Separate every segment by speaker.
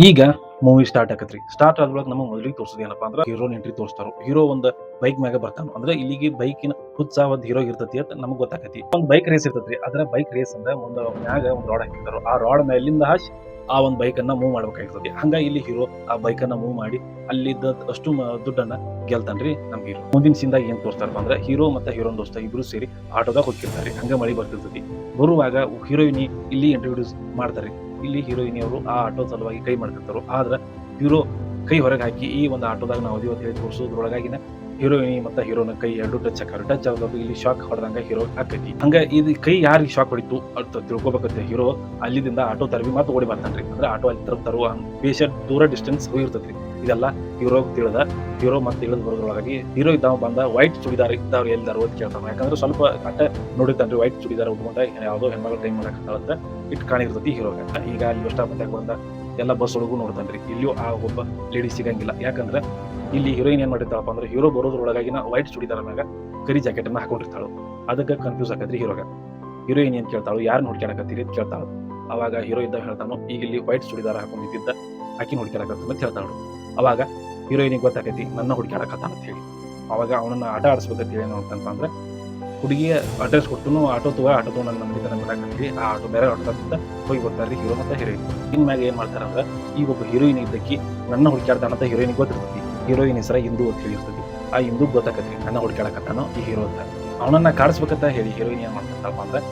Speaker 1: ಈಗ movie start ಆಕತ್ರಿ. Start ಆದ್ರೊಳಗೆ ನಮಗೆ ಮೊದಲಿಗೆ ತೋರಿಸೋದು ಏನಪ್ಪಾ ಅಂದ್ರೆ ಹೀರೋ ಎಂಟ್ರಿ ತೋರಿಸ್ತಾರ ಹೀರೋ ಒಂದು ಬೈಕ್ ಮ್ಯಾಗ ಬರ್ತಾನ, ಅಂದ್ರೆ ಇಲ್ಲಿಗೆ ಬೈಕಿನ ಹುಚ್ಚ ಒಂದು ಹೀರೋ ಇರ್ತತಿ ಅಂತ ನಮ್ಗೆ ಗೊತ್ತಾಕತಿ. ಒಂದ್ ಬೈಕ್ ರೇಸ್ ಇರ್ತೈತಿ ಅದ್ರ ಬೈಕ್ ರೇಸ್ ಅಂದ್ರೆ ಒಂದು ಮ್ಯಾಗ ಒಂದು ರಾಡ್ ಹಾಕಿರ್ತಾರ, ಆ ರಾಡ್ ಮೇಲಿಂದ ಹಾಸಿ ಆ ಒಂದು ಬೈಕ್ ಅನ್ನ ಮೂವ್ ಮಾಡ್ಬೇಕಾಗಿರ್ತದೆ ಹಂಗ ಇಲ್ಲಿ ಹೀರೋ ಆ ಬೈಕ್ ಅನ್ನ ಮೂವ್ ಮಾಡಿ ಅಲ್ಲಿದ್ದ ಅಷ್ಟು ದುಡ್ಡನ್ನ ಗೆಲ್ತಾನ್ರಿ ನಮ್ ಹೀರೋ ಮುಂದಿನ ಸಿಂದ ಏನ್ ತೋರಿಸ್ತಾರಪ್ಪ ಅಂದ್ರೆ ಹೀರೋ ಮತ್ತೆ ಹೀರೋನ್ ದೋಸ್ತ ಇಬ್ರು ಸೇರಿ ಆಟೋದಾಗ ಹೋಗಿರ್ತಾರೆ ಹಂಗ ಮಳಿ ಬರ್ತಿರ್ತೈತಿ. ಬರುವಾಗ ಹೀರೋಯಿನಿ ಇಲ್ಲಿ ಇಂಟ್ರೊಡ್ಯೂಸ್ ಮಾಡ್ತಾರೆ ಇಲ್ಲಿ ಹೀರೋಯಿನಿ ಅವರು ಆ ಆಟೋ ಸಲುವಾಗಿ ಕೈ ಮಾಡ್ತಿರ್ತಾರೆ, ಆದ್ರೆ ಹೀರೋ ಕೈ ಹೊರಗೆ ಹಾಕಿ ಈ ಒಂದು ಆಟೋದಾಗ ನಾವು ಅದೇ ಹೇಳಿ ತೋರಿಸೋದ್ರೊಳಗಾಗಿನ ಹೀರೋಯಿನಿ ಮತ್ತ ಹೀರೋನ ಕೈ ಎರಡು ಟಚ್ ಹಾಕಾರ ಟಚ್ ಆಗೋದು ಇಲ್ಲಿ ಶಾಕ್ ಹೊಡೆದಂಗ ಹೀರೋ ಆಕೈತಿ. ಹಂಗ ಇದು ಕೈ ಯಾರಿಗೆ ಶಾಕ್ ಹೊಡಿತು ಅಂತ ತಿಳ್ಕೊಬೇಕಂತ ಹೀರೋ ಅಲ್ಲಿಂದ ಆಟೋ ತರವಿ ಮತ್ತೆ ಓಡಿ ಬರ್ತಾನ್ರಿ. ಅಂದ್ರೆ ಆಟೋ ಅಲ್ಲಿ ತರು ತರುವ ಪೇಷಂಟ್ ದೂರ ಡಿಸ್ಟೆನ್ಸ್ ಹೋಗಿರ್ತೈತ್ರಿ. ಇದೆಲ್ಲ ಹೀರೋ ತಿಳಿದ ಹೀರೋ ಮತ್ತೆ ಇಳಿದು ಬರೋದ್ರೊಳಗಾಗಿ ಹೀರೋ ಇದ್ದಾವ ಬಂದ ವೈಟ್ ಚುಡಿದಾರ ಇದ್ದಾವ್ರು ಎಲ್ಲಿದ್ದಾರೆ ಅಂತ ಕೇಳ್ತಾನೆ ಯಾಕಂದ್ರೆ ಸ್ವಲ್ಪ ಅಟ್ಟ ನೋಡಿರ್ತಾನ್ರಿ ವೈಟ್ ಚುಡಿದಾರ ಉಟ್ಕೊಂಡ ಯಾವುದೋ ಹೆಣ್ಮಗಳ ಟೈಮ್ ಮಾಡಕತ್ತಾಳಂತ ಇಟ್ಟು ಹೀರೋ ಹೀರೋಗ ಈಗ ಅಲ್ಲಿ ಬಸ್ ಸ್ಟಾಪ್ ಬಂದ ಎಲ್ಲ ಬಸ್ ಒಳಗೂ ನೋಡ್ತಾನ್ರಿ. ಇಲ್ಲಿಯೂ ಆ ಒಬ್ಬ ಲೇಡಿ ಸಿಗಂಗಿಲ್ಲ. ಯಾಕಂದ್ರೆ ಇಲ್ಲಿ ಹೀರೋಯಿನ್ ಏನ್ ಮಾಡಿರ್ತಾಳಪ್ಪ ಅಂದ್ರೆ ಹೀರೋ ಬರೋದ್ರೊಳಗಾಗಿನ ವೈಟ್ ಚುಡಿದಾರ ಮ್ಯಾಗ ಕರಿ ಜಾಕೆಟ್ ಅನ್ನ ಹಾಕೊಂಡಿರ್ತಾಳು. ಅದಕ್ಕೆ ಕನ್ಫ್ಯೂಸ್ ಆಕತ್ರಿ ಹೀರೋಗ ಹೀರೋಯಿನ್ ಏನ್ ಕೇಳ್ತಾಳು? ಯಾರು ನೋಡ್ಕೊಳಕತ್ತೀರಿ ಅಂತ ಕೇಳ್ತಾಳು. ಅವಾಗ ಹೀರೋ ಇದ್ದ ಹೇಳ್ತಾನು ಈಗ ಇಲ್ಲಿ ವೈಟ್ ಚುಡಿದಾರ ಹಾಕೊಂಡಿದ್ದ ಆಕಿ ನೋಡ್ಕೊಳಕತ್ತ ಅಂತ ಹೇಳ್ತಾಳು ಅವಾಗ ಹೀರೋಯಿನಿಗೆ ಗೊತ್ತಾಗೈತಿ, ನನ್ನ ಹುಡುಕ್ಯಾಡಕತ್ತಾನ ಅಂತ ಹೇಳಿ. ಅವಾಗ ಅವನನ್ನ ಆಟ ಆಡಿಸ್ಬೇಕಂತ ಹೇಳಿ ಅಂದ್ರೆ ಹುಡುಗಿಯ ಅಡ್ರೆಸ್ ಕೊಟ್ಟು ಆಟೋ ತಗೋ ಆಟೋ ತಗೋ ನನ್ನ ನಂಬಿಕೆ ಬರಾಕತ್ತೀವಿ ಆ ಆಟೋ ಬೇರೆ ಆಟೋದಿಂದ ಹೋಗಿ ರೀ ಹೀರೋ ಮತ್ತೆ ಹೀರೋಯಿನ್ ಇನ್ ಮ್ಯಾಗ ಏನ್ ಮಾಡ್ತಾರೆ ಅಂದ್ರೆ, ಈ ಒಬ್ಬ ಹೀರೋಯಿನ್ ಇದ್ದಕ್ಕಿ ನನ್ನ ಹುಡುಕ್ಯಾಡ್ತಾನ ಅಂತ ಹೀರೋಯಿನ್ ಗೊತ್ತಿರ್ತೈತಿ. ಹೀರೋಯಿನ್ ಹೆಸರ ಹಿಂದೂ ಅಂತ ಹೇಳಿರ್ತೈತಿ. ಆ ಹಿಂದೂ ಗೊತ್ತಾಕತ್ರಿ, ನನ್ನ ಹುಡುಕಾಡಕತ್ತಾನೋ ಈ ಹೀರೋ ಅಂತ. ಅವನನ್ನ ಕಾಡಿಸ್ಬೇಕಂತ ಹೇಳಿ ಹೀರೋಯಿನ್ ಏನ್ ಮಾಡ್ತಾರಪ್ಪ ಅಂದ್ರೆ,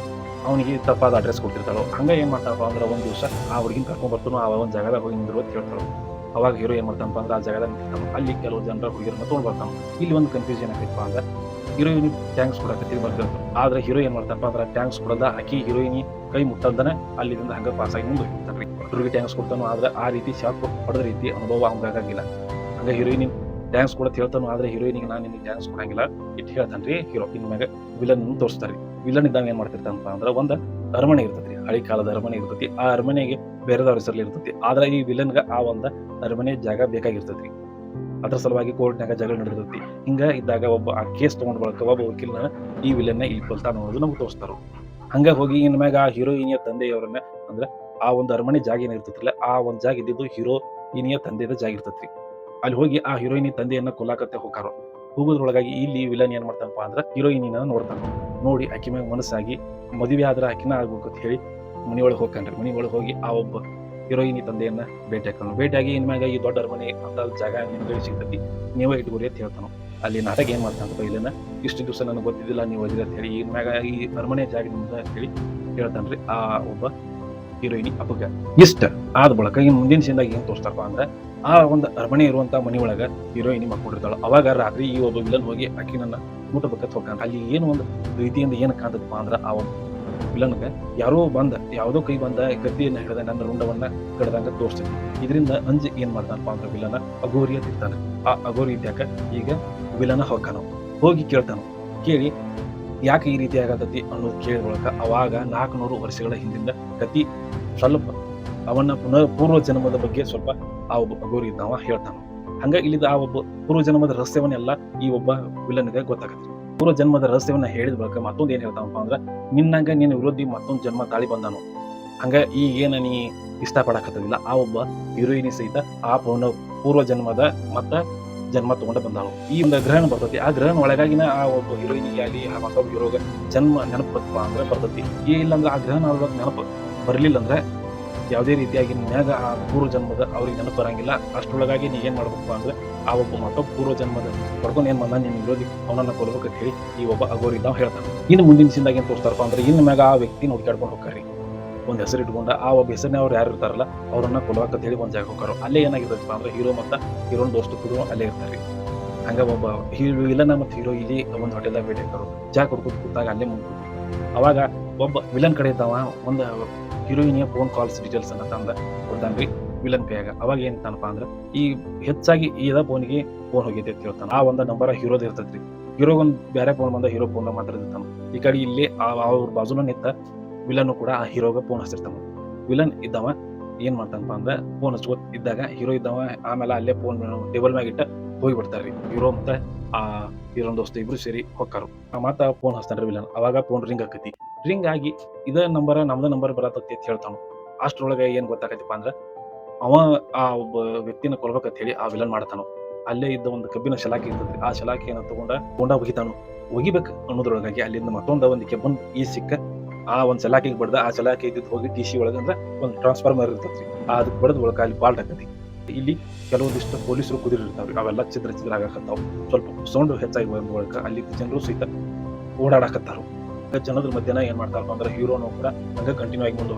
Speaker 1: ಅವನಿಗೆ ತಪ್ಪಾದ ಅಡ್ರೆಸ್ ಕೊಟ್ಟಿರ್ತಾಳು, ಹಂಗ ಏನ್ ಮಾಡ್ತಾರಪ್ಪ ಅಂದ್ರೆ, ಒಂದ್ ದಿವಸ ಆ ಹುಡುಗಿನ ಕರ್ಕೊಂಡ್ ಬರ್ತಾನೋ, ಆ ಒಂದ್ ಜಾಗದಾಗ ಹೋಗಿ ನಿಂದ್ರು ಅಂತ ಅವಾಗ ಹೀರೋ ಏನ್ ಮಾಡ್ತಾನಪ್ಪ ಅಂದ್ರೆ ಆ ಜಾಗದಾಗ ಅಲ್ಲಿ ಕೆಲವು ಜನರ ಹುಡುಗಿರನ್ನ ತೊಗೊಂಡ್ ಬರ್ತಾನ ಇಲ್ಲಿ ಒಂದು ಕನ್ಫ್ಯೂಷನ್ ಆಗಿತ್ತು ಅಂದ್ರೆ ಹೀರೋಯಿನ್ ಟ್ಯಾಂಕ್ಸ್ ಕೊಡಕತ್ತಿ ಬರ್ತಾರೆ ಆದ್ರೆ ಹೀರೋ ಏನ್ ಮಾಡ್ತಾನಪ್ಪ ಅಂದ್ರೆ ಟ್ಯಾಂಕ್ಸ್ ಕೊಡದ ಆಕಿ ಹೀರೋಯಿನ್ ಕೈ ಮುಟ್ಟಲ್ದನೆ ಅಲ್ಲಿಂದ ಹಂಗ ಪಾಸ್ ಆಗಿ ಮುಂದೆ ಹೋಗ್ತಾರೆ ಹುಡುಗಿ ಟ್ಯಾಂಕ್ಸ್ ಕೊಡ್ತಾನೋ ಆದ್ರೆ ಆ ರೀತಿ ಶಾಕ್ ಹೊಡೆದ ರೀತಿ ಅನುಭವ ಅವ್ಗಾಗಿಲ್ಲ ಹಂಗ ಹೀರೋಯಿನ್ ಟ್ಯಾಂಕ್ಸ್ ಕೊಡತ್ ಹೇಳ್ತಾನೋ ಆದ್ರೆ ಹೀರೋಯಿನಿಗೆ ನಾನು ನಿಮ್ಗೆ ಟ್ಯಾಂಕ್ಸ್ ಕೊಡಂಗಿಲ್ಲ. ಇಟ್ಟು ಹೇಳ್ತಾನ್ರಿ ಹೀರೋ ಇನ್ ಮ್ಯಾಗ ವಿಲನ್ ತೋರಿಸ್ತಾರೆ. ವಿಲನ್ ಇದ್ದಾಗ ಏನ್ ಮಾಡ್ತಿರ್ತಾನಪ್ಪ ಅಂದ್ರೆ ಒಂದ್ ಅರಮನೆ ಇರ್ತೈತಿ ಹಳಿ ಕಾಲದ ಅರಮನೆ ಇರ್ತೈತಿ. ಆ ಅರಮನೆಗೆ ಬೇರೆದವ್ರ ಹೆಸರಲ್ಲಿ ಇರ್ತೈತಿ. ಆದ್ರೆ ಈ ವಿಲನ್ಗ ಆ ಒಂದ ಅರಮನೆ ಜಾಗ ಬೇಕಾಗಿರ್ತೈತಿ ಅದ್ರ ಸಲುವಾಗಿ ಕೋರ್ಟ್ನಾಗ ಜಗಳ ನಡೆದಿರ್ತೈತಿ ಹಿಂಗ ಇದ್ದಾಗ ಒಬ್ಬ ಆ ಕೇಸ್ ತಗೊಂಡ್ ಬಳಕ ಒಬ್ಬ ವಕೀಲನ ಈ ವಿಲನ್ನ ಇಲ್ಲಿ ಕೊಲ್ತಾನ ಅನ್ನೋದು ನಮ್ಗೆ ತೋರಿಸ್ತಾರ. ಹಂಗ ಹೋಗಿ ಇನ್ ಮ್ಯಾಗ ಆ ಹೀರೋಯಿನಿಯ ತಂದೆಯವರನ್ನ ಅಂದ್ರೆ ಆ ಒಂದು ಅರಮನೆ ಜಾಗ ಏನಿರ್ತೈತಿಲ್ಲ ಆ ಒಂದು ಜಾಗ ಇದ್ದಿದ್ದು ಹೀರೋಯಿನಿಯ ತಂದೆದ ಜಾಗ ಇರ್ತೈತಿ ಅಲ್ಲಿ ಹೋಗಿ ಆ ಹೀರೋಯಿನಿ ತಂದೆಯನ್ನ ಕೊಲ್ಲಾಕತ್ತೆ ಹೋಗಾರ. ಹೋಗೋದ್ರೊಳಗಾಗಿ ಇಲ್ಲಿ ವಿಲನ್ ಏನ್ ಮಾಡ್ತಾನಪ್ಪ ಅಂದ್ರೆ ಹೀರೋಯಿನಿನ ನೋಡ್ತಾನ. ನೋಡಿ ಆಕಿ ಮ್ಯಾಗ ಮನಸ್ಸಾಗಿ ಮದುವೆ ಆದ್ರೆ ಆಕಿನ ಆಗ್ಬೇಕು ಅಂತ ಹೇಳಿ ಮನಿ ಒಳಗೆ ಹೋಗ್ಕನ್ರಿ ಮನಿ ಒಳಗೆ ಹೋಗಿ ಆ ಒಬ್ಬ ಹೀರೋಯಿನ್ ತಂದೆಯನ್ನ ಭೇಟಿ ಹಾಕೋಣ ಭೇಟಿಯಾಗಿ ಇನ್ಮ್ಯಾಗ ಈ ದೊಡ್ಡ ಅರಮನೆ ಅಂತ ಜಾಗ ನಿಮ್ಗೆ ಸಿಗ್ತೈತಿ. ನೀವೇ ಇಟ್ಕೊರಿ ಅಂತ ಹೇಳ್ತಾನ ಅಲ್ಲಿ ನಾಟಕ ಏನ್ ಮಾಡ್ತಾನಪ್ಪ ಇಲ್ಲಿನ ಇಷ್ಟು ದಿವಸ ನನಗೆ ಗೊತ್ತಿದ್ದಿಲ್ಲ, ನೀವು ಅದಿರ ಅಂತ ಹೇಳಿ ಇನ್ಮ್ಯಾಗ ಈ ಅರಮನೆ ಜಾಗ ನಿಮ್ದ ಅಂತ ಹೇಳಿ ಹೇಳ್ತಾನ್ರಿ ಆ ಒಬ್ಬ ಹೀರೋಯಿನಿ ಅಪ್ಪಗ ಇಷ್ಟ ಆದ ಬಳಕ ಇನ್ ಮುಂದಿನ ಸಿಂದಾಗ ಏನ್ ತೋರಿಸ್ತಾರಪ್ಪ ಅಂದ್ರೆ, ಆ ಒಂದು ಅರಮನೆ ಇರುವಂತ ಮನಿ ಒಳಗ ಹೀರೋಯಿನಿ ಮಕ್ಕೊಂಡಿರ್ತಾಳ. ಅವಾಗ ರಾತ್ರಿ ಈ ಒಬ್ಬ ವಿಲನ್ ಹೋಗಿ ಆಕಿ ನನ್ನ ಮುಟ್ಟಬೇಕಂತ ಹೋಗ್ತಾನೆ. ಅಲ್ಲಿ ಏನು ಒಂದು ರೀತಿಯಿಂದ ಏನ್ ಕಾಣ್ತದಪ್ಪ ಅಂದ್ರ, ಆ ಒಂದು ವಿಲನ್ಗೆ ಯಾರೋ ಬಂದ, ಯಾವುದೋ ಕೈ ಬಂದ, ಗದ್ದಿಯನ್ನ ಹಿಡಿದ, ನನ್ನ ರುಂಡವನ್ನ ಕಡ್ದಂಗ ತೋರಿಸ್ತೇನೆ ಇದರಿಂದ ಅಂಜ್ ಏನ್ ಮಾಡ್ತಾನಪ್ಪ ಅಂದ್ರೆ ವಿಲನ ಅಗೋರಿಯ ತಿರ್ತಾನೆ ಆ ಅಗೋರಿ ಇದ್ಯಾಕ? ಈಗ ವಿಲನ ಹೋಗ್ತಾನ ಹೋಗಿ ಕೇಳ್ತಾನ. ಕೇಳಿ, ಯಾಕೆ ಈ ರೀತಿ ಆಗತೈತಿ ಅನ್ನೋದು ಕೇಳಿದ ಬಳಿಕ ಅವಾಗ ನಾಲ್ಕುನೂರು ವರ್ಷಗಳ ಹಿಂದಿನ ಕತಿ ಸ್ವಲ್ಪ ಅವನ ಪುನರ್ ಪೂರ್ವ ಜನ್ಮದ ಬಗ್ಗೆ ಸ್ವಲ್ಪ ಆ ಒಬ್ಬ ಅಗೋರಿ ಇದ್ದಾವ ಹೇಳ್ತಾನ. ಹಂಗ ಇಲ್ಲಿದ ಆ ಒಬ್ಬ ಪೂರ್ವ ಜನ್ಮದ ರಹಸ್ಯವನ್ನೆಲ್ಲ ಈ ಒಬ್ಬ ವಿಲನ್ಗೆ ಗೊತ್ತಾಗತ್ತೆ. ಪೂರ್ವ ಜನ್ಮದ ರಹಸ್ಯವನ್ನ ಹೇಳಿದ ಬಳಿಕ ಮತ್ತೊಂದು ಏನ್ ಹೇಳ್ತಾನಪ್ಪ ಅಂದ್ರ, ನಿನ್ನಂಗ ನಿನ್ನ ವಿರೋಧಿ ಮತ್ತೊಂದು ಜನ್ಮ ತಾಳಿ ಬಂದಾನು. ಹಂಗ ಈಗ ಏನ ನೀ ಇಷ್ಟಪಡಕತ್ತಿಲ್ಲ ಆ ಒಬ್ಬ ಹೀರೋಯಿನಿ ಸಹಿತ ಆ ಪೂರ್ಣ ಪೂರ್ವ ಜನ್ಮದ ಮತ್ತ ಜನ್ಮ ತಗೊಂಡ ಬಂದಾಳು. ಈ ಒಂದು ಗ್ರಹಣ ಬರ್ತತಿ. ಆ ಗ್ರಹಣ ಒಳಗಾಗಿನ ಆ ಒಬ್ಬ ಹೀರೋಯಿನಿಗೆ ಆಗಲಿ, ಆ ಮತ್ತೊಬ್ಬ ಹೀರೋಗ ಜನ್ಮ ನೆನಪು ಅಂದ್ರೆ ಬರ್ತೈತಿ. ಈ ಇಲ್ಲಾಂದ್ರೆ ಆ ಗ್ರಹಣ ನೆನಪು ಬರಲಿಲ್ಲ ಅಂದ್ರೆ ಯಾವುದೇ ರೀತಿಯಾಗಿ ಮ್ಯಾಗ ಆ ಪೂರ್ವ ಜನ್ಮದ ಅವ್ರಿಗೆ ನೆನಪು ಬರಂಗಿಲ್ಲ. ಅಷ್ಟರೊಳಗಾಗಿ ನೀ ಏನು ಮಾಡ್ಬೇಕು ಅಂದ್ರೆ ಆ ಒಬ್ಬ ಮಟ್ಟ ಪೂರ್ವ ಜನ್ಮದ ಪಡ್ಕೊಂಡು ಏನು ಮಾಡ ನಿನ್ನ ವಿರೋಧಿ ಅವನನ್ನ ಅಂತ ಹೇಳಿ ಈ ಒಬ್ಬ ಅಗೋರಿ ನಾವು ಹೇಳ್ತಾನೆ. ಇನ್ನು ಮುಂದಿನ ಸಿಂದಾಗ ಏನು ತೋರಿಸ್ತಾರಪ್ಪ ಅಂದ್ರೆ ಇನ್ನು ಮ್ಯಾಗ ಆ ವ್ಯಕ್ತಿ ನೋಡ್ಕಾಡ್ಕೊಂಡು ಹೋಗ್ತಾರೆ. ಒಂದು ಹೆಸರು ಇಟ್ಕೊಂಡ ಆ ಒಬ್ಬ ಹೆಸರಿನ ಅವ್ರು ಯಾರು ಇರ್ತಾರಲ್ಲ, ಅವ್ರನ್ನ ಕೊಲ್ವಾಕಂತ ಹೇಳಿ ಒಂದು ಜಾಗ ಹೋಗಾರ ಅಲ್ಲೇ ಏನಾಗಿರ್ತಪ್ಪ ಅಂದ್ರೆ ಹೀರೋ ಮತ್ತು ಹೀರೋನ್ ದೋಸ್ತು ಕೂಡ ಅಲ್ಲೇ ಇರ್ತಾರೆ. ಹಂಗ ಒಬ್ಬ ಹೀರೋ ಇಲ್ಲ ನಮ್ಮ ಹೀರೋ ಇಲ್ಲಿ ಒಂದು ಹೋಟೆಲ್ದಾಗ ಭೇಟಿ ಹಾಕೋರು ಜಾಗ ಕುಡ್ಕೊತ ಕೂತಾಗ ಅಲ್ಲೇ ಮುಂದೆ ಅವಾಗ ಒಬ್ಬ ವಿಲನ್ ಕಡೆ ಇದ್ದಾವ, ಒಂದು ಹೀರೋಯಿನಿಯ ಫೋನ್ ಕಾಲ್ಸ್ ಡೀಟೇಲ್ಸ್ ಅನ್ನ ತಂದ, ಕೊಡ್ತಾನ್ರಿ ವಿಲನ್ ಕೈಯಾಗ ಅವಾಗ ಏನ್ ತಾನಪ್ಪ ಅಂದ್ರೆ, ಈ ಹೆಚ್ಚಾಗಿ ಇದ ಫೋನ್ಗೆ ಫೋನ್ ಹೋಗೈತೆ ಅಂತ ಹೇಳ್ತಾನೆ. ಆ ಒಂದು ನಂಬರ್ ಹೀರೋದ ಇರ್ತೈತ್ರಿ. ಹೀರೋಗೊಂದು ಬೇರೆ ಫೋನ್ ಬಂದ ಹೀರೋ ಫೋನ್ ಮಾತಾಡ್ತಿರ್ತಾನ ಈ ಕಡೆ ಇಲ್ಲಿ ಅವ್ರ ಬಾಜುನ ನಿಂತ ವಿಲನ್ ಕೂಡ ಆ ಹೀರೋಗ ಫೋನ್ ಹಚ್ಚಿರ್ತಾನ. ವಿಲನ್ ಇದ್ದಾವ, ಏನ್ ಮಾಡ್ತಾನಪ್ಪ ಅಂದ್ರೆ ಫೋನ್ ಹಚ್ಕೋ ಇದ್ದಾಗ ಹೀರೋ ಇದ್ದಾವ, ಆಮೇಲೆ ಅಲ್ಲೇ ಫೋನ್ ಟೇಬಲ್ ಮ್ಯಾಗ ಇಟ್ಟ ಹೋಗಿ ಬಿಡ್ತಾರ್ರಿ ಹೀರೋ ಮತ್ತೆ ಆ ಹೀರೋನ್ ದೋಸ್ತ ಇಬ್ರು ಸೇರಿ ಹೊಕ್ಕಾರು. ಮತ್ತ ಫೋನ್ ಹಚ್ತಾನ್ರಿ ವಿಲನ್ ಅವಾಗ ಫೋನ್ ರಿಂಗ್ ಆಕತಿ. ರಿಂಗ್ ಆಗಿ ಇದ ನಂಬರ್ ನಮ್ದ ನಂಬರ್ ಬರತ್ತೈತಿ ಅಂತ ಹೇಳ್ತಾನು. ಅಷ್ಟ್ರೊಳಗೆ ಏನು ಗೊತ್ತಾಗತ್ತಪ್ಪ ಅಂದ್ರೆ, ಅವ ಆ ಒಬ್ಬ ವ್ಯಕ್ತಿನ ಕೊಲ್ಬೇಕಂತ ಹೇಳಿ ಆ ವಿಲನ್ ಮಾಡ್ತಾನು. ಅಲ್ಲೇ ಇದ್ದ ಒಂದು ಕಬ್ಬಿನ ಶಲಾಕಿ ಇರ್ತದೆ ಆ ಶಲಾಕಿಯನ್ನ ತಗೊಂಡ ಕೊಂಡ ಒಗಿತಾನು. ಒಗಿಬೇಕು ಅನ್ನೋದ್ರೊಳಗಾಗಿ ಅಲ್ಲಿಂದ ಮತ್ತೊಂದ ಒಂದು ಕೆಬ್ಬನ್ ಈ ಸಿಕ್ಕ ಆ ಒಂದು ಸಲಾಕಿಗೆ ಬಡ್ದ, ಆ ಶಲಾಕಿ ಇದ್ದಿದ್ದು ಹೋಗಿ ಟಿ ಸಿ ಒಳಗ ಅಂದ್ರೆ ಒಂದು ಟ್ರಾನ್ಸ್ಫಾರ್ಮರ್ ಇರ್ತೈತಿ ಅದಕ್ಕೆ ಬಡದ್ ಒಳಗ ಅಲ್ಲಿ ಬಾಲ್ಟ್ ಹಾಕತಿ ಇಲ್ಲಿ ಕೆಲವೊಂದಿಷ್ಟು ಪೊಲೀಸರು ಕುದುರಿರ್ತಾವ್ರಿ, ಅವೆಲ್ಲ ಚಿದ್ರ ಚಿದ್ರ ಆಗಾಕತ್ತಾವ. ಸ್ವಲ್ಪ ಸೌಂಡ್ ಹೆಚ್ಚಾಗಿ ಬಳಿಕ ಅಲ್ಲಿ ಜನರು ಸಹಿತ ಓಡಾಡಕತ್ತಾರು. ಜನದ ಮಧ್ಯಾಹ್ನ ಏನ್ ಮಾಡ್ತಾರಪ್ಪ ಅಂದ್ರೆ ಹೀರೋನು ಕೂಡ ಹಂಗ ಕಂಟಿನ್ಯೂ ಆಗಿ ಮುಂದೆ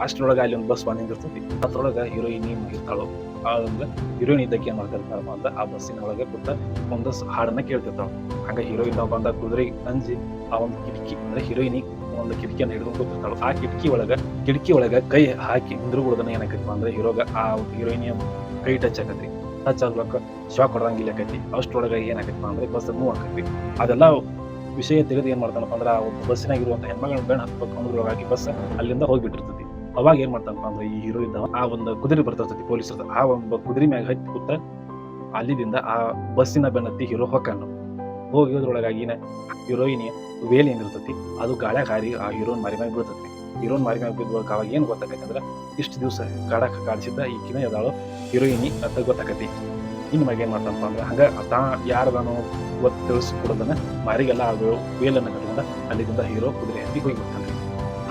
Speaker 1: ಅಷ್ಟ್ರೊಳಗ ಅಲ್ಲಿ ಒಂದು ಬಸ್ ಬಂದ್ ನಿಂದಿರ್ತೈತಿ ಅದ್ರೊಳಗ ಹೀರೋಯಿನ್ ಮುಗಿರ್ತಾಳು ಅಂದ್ರೆ ಹೀರೋಯಿನ್ ಇದ್ದಕ್ಕೆ ಏನ್ ಮಾಡ್ತಿರ್ತಾರಪ್ಪ ಅಂದ್ರೆ ಆ ಬಸ್ಸಿನ ಒಳಗೆ ಕೂತ ಒಂದು ಹಾಡನ್ನ ಕೇಳ್ತಿರ್ತಾವ ಹಂಗ ಹೀರೋಯಿನ್ ಬಂದ ಕುದುರೆ ಅಂಜಿ ಆ ಒಂದು ಕಿಟಕಿ ಅಂದ್ರೆ ಹೀರೋಯಿನಿ ಒಂದು ಕಿಟಕಿಯನ್ನ ಹಿಡಿದು ಕೂತಿರ್ತಾಳು. ಆ ಕಿಟಕಿ ಒಳಗ ಕಿಟಕಿ ಒಳಗ ಕೈ ಹಾಕಿ ನಿಂದ್ರಗುಡ್ದನ ಏನಾಕೈತಿ ಅಂದ್ರೆ ಹೀರೋಗ ಆ ಹೀರೋಯಿನಿಯ ಕೈ ಟಚ್ ಆಗತ್ತೆ ಟಚ್ ಆಗ್ಲಕ್ಕ ಶಾಕ್ ಹೊಡೆದಂಗಿಲ್ಲ ಆಕೈತಿ ಅಷ್ಟೊಳಗ ಏನಾಗತ್ತಪ್ಪ ಅಂದ್ರೆ ಬಸ್ ಮೂವ್ ಆಕೈತಿ ಅದೆಲ್ಲ ವಿಷಯ ತಿಳಿದು ಏನ್ ಮಾಡ್ತಾನಪ್ಪ ಅಂದ್ರೆ ಆ ಒಂದು ಬಸ್ಸಿನಾಗ ಇರುವಂತ ಹೆಣ್ಮಗಳನ್ನ ಬೆಣ್ಣ ಹತ್ಬೇಕು ಬಸ್ ಅಲ್ಲಿಂದ ಹೋಗಿಬಿಟ್ಟಿರ್ತದೆ ಅವಾಗ ಏನ್ ಮಾಡ್ತಾನಪ್ಪ ಅಂದ್ರೆ ಈ ಹೀರೋ ಇದ್ದ ಆ ಒಂದು ಕುದುರೆ ಬರ್ತಿರ್ತೈತಿ ಪೊಲೀಸರ ಆ ಒಂದು ಕುದುರೆ ಮ್ಯಾಗ ಹತ್ತಿ ಕೂತ ಅಲ್ಲಿದಿಂದ ಆ ಬಸ್ಸಿನ ಬೆನ್ನತ್ತಿ ಹೀರೋ ಹೊಕ್ಕಾನು. ಹೋಗಿದ್ರೊಳಗಾಗಿ ಹೀರೋಯಿನಿ ವೇಲ್ ಏನಿರ್ತೈತಿ, ಅದು ಗಾಳ್ಯಾಗ ಹಾರಿ ಆ ಹೀರೋನ್ ಮಾರಿ ಮ್ಯಾಗ ಬೀಳ್ತೈತಿ. ಹೀರೋನ್ ಮಾರಿ ಮ್ಯಾಗ ಬಿದ್ದ ಅವಾಗ ಏನು ಗೊತ್ತಾಕತ್ತಂದ್ರೆ ಇಷ್ಟು ದಿವಸ ಕಾಡಕ್ ಕಾಡಿಸಿದ್ದ ಈ ಕಿನ ಎದಾಳು ಹೀರೋಯಿನಿ ಅಂತ ಗೊತ್ತಾಕತಿ. ಇನ್ ಮ್ಯಾಗ ಏನ್ ಮಾಡ್ತಾನಪ್ಪ ಅಂದ್ರೆ ಹಂಗ ತಾ ಯಾರದಾನು ಗೊತ್ತು ತಿಳಿಸ್ಕೊಡೋದನ್ನ ಮಾರಿಗೆಲ್ಲ ಆ ವೇಲನ್ನ ಕಟ್ಕೊಂಡ ಅಲ್ಲಿಂದ ಹೀರೋ ಕುದುರೆ ಹತ್ತಿ ಹೋಗ್ಬಿಡ್ತಾನೆ